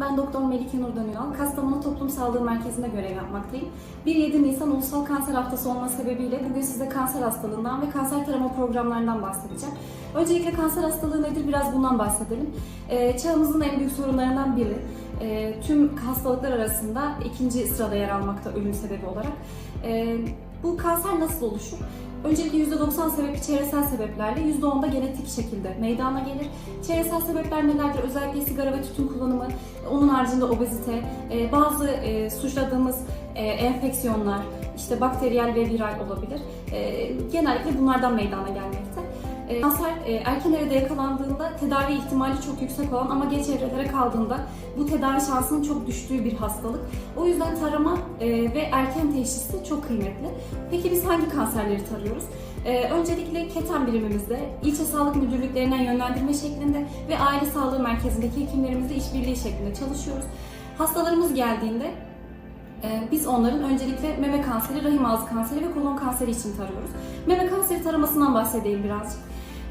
Ben Doktor Melike Nurdan Ünal, Kastamonu Toplum Sağlığı Merkezi'nde görev yapmaktayım. 1-7 Nisan Ulusal Kanser Haftası olması sebebiyle bugün size kanser hastalığından ve kanser tarama programlarından bahsedeceğim. Öncelikle kanser hastalığı nedir biraz bundan bahsedelim. Ee, çağımızın en büyük sorunlarından biri. Ee, tüm hastalıklar arasında ikinci sırada yer almakta ölüm sebebi olarak. Ee, bu kanser nasıl oluşur? Öncelikle %90 sebebi çevresel sebeplerle, %10 da genetik şekilde meydana gelir. Çevresel sebepler nelerdir? Özellikle sigara ve tütün kullanımı, onun haricinde obezite, e, bazı e, suçladığımız e, enfeksiyonlar, işte bakteriyel ve viral olabilir. Genellikle bunlardan meydana gelmekte. E, Kanser e, erken evrede yakalandığında tedavi ihtimali çok yüksek olan ama geç evrelere kaldığında bu tedavi şansının çok düştüğü bir hastalık. O yüzden tarama e, ve erken teşhisi çok kıymetli. Peki biz hangi kanserleri tarıyoruz? Öncelikle KETEM birimimizde, ilçe sağlık müdürlüklerinden yönlendirme şeklinde ve aile sağlığı merkezindeki hekimlerimizle işbirliği şeklinde çalışıyoruz. Hastalarımız geldiğinde biz onların öncelikle meme kanseri, rahim ağzı kanseri ve kolon kanseri için tarıyoruz. Meme kanseri taramasından bahsedeyim birazcık.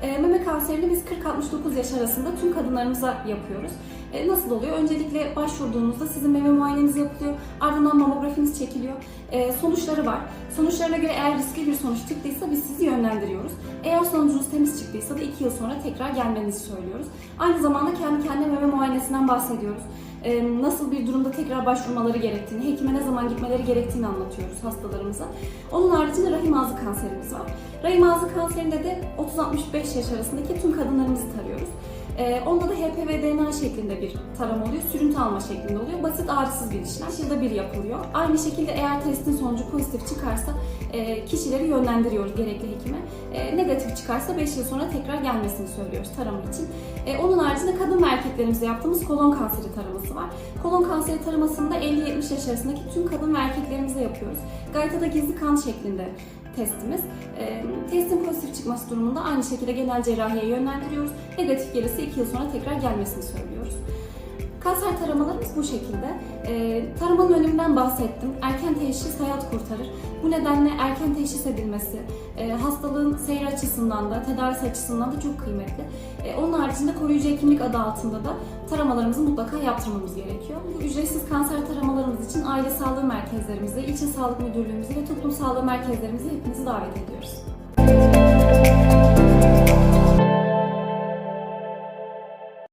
E, Meme kanserini biz 40-69 yaş arasında tüm kadınlarımıza yapıyoruz. E, Nasıl oluyor? Öncelikle başvurduğunuzda sizin meme muayeneniz yapılıyor, ardından mamografiniz çekiliyor. E, Sonuçları var. Sonuçlarına göre eğer riskli bir sonuç çıktıysa biz sizi yönlendiriyoruz. Eğer sonucunuz temiz çıktıysa da 2 yıl sonra tekrar gelmenizi söylüyoruz. Aynı zamanda kendi kendine meme muayenesinden bahsediyoruz. E, Nasıl bir durumda tekrar başvurmaları gerektiğini, hekime ne zaman gitmeleri gerektiğini anlatıyoruz hastalarımıza. Onun haricinde rahim ağzı kanserimiz var. Rahim ağzı kanserinde de 30-65 yaş arasındaki tüm kadınlarımızı tarıyoruz. Ee, onda da HPV DNA şeklinde bir tarama oluyor, sürüntü alma şeklinde oluyor. Basit ağrısız bir işlem. Yılda bir yapılıyor. Aynı şekilde eğer testin sonucu pozitif çıkarsa e, kişileri yönlendiriyoruz gerekli hekime. E, negatif çıkarsa 5 yıl sonra tekrar gelmesini söylüyoruz tarama için. E, onun haricinde kadın ve erkeklerimize yaptığımız kolon kanseri taraması var. Kolon kanseri taramasını da 50-70 yaş arasındaki tüm kadın ve erkeklerimize yapıyoruz. Gaytada gizli kan şeklinde testimiz. E, testin pozitif çıkması durumunda aynı şekilde genel cerrahiye yönlendiriyoruz. Negatif gelirse 2 yıl sonra tekrar gelmesini söylüyoruz. Kanser taramalarımız bu şekilde. E, taramanın öneminden bahsettim. Erken teşhis hayat kurtarır. Bu nedenle erken teşhis edilmesi, e, hastalığın seyir açısından da, tedavisi açısından da çok kıymetli. E, onun haricinde koruyucu hekimlik adı altında da taramalarımızı mutlaka yaptırmamız gerekiyor. Bu ücretsiz kanser taramalarımız için aile sağlığı merkezlerimizi, ilçe sağlık müdürlüğümüzü ve toplum sağlığı merkezlerimizi hepinizi davet ediyoruz.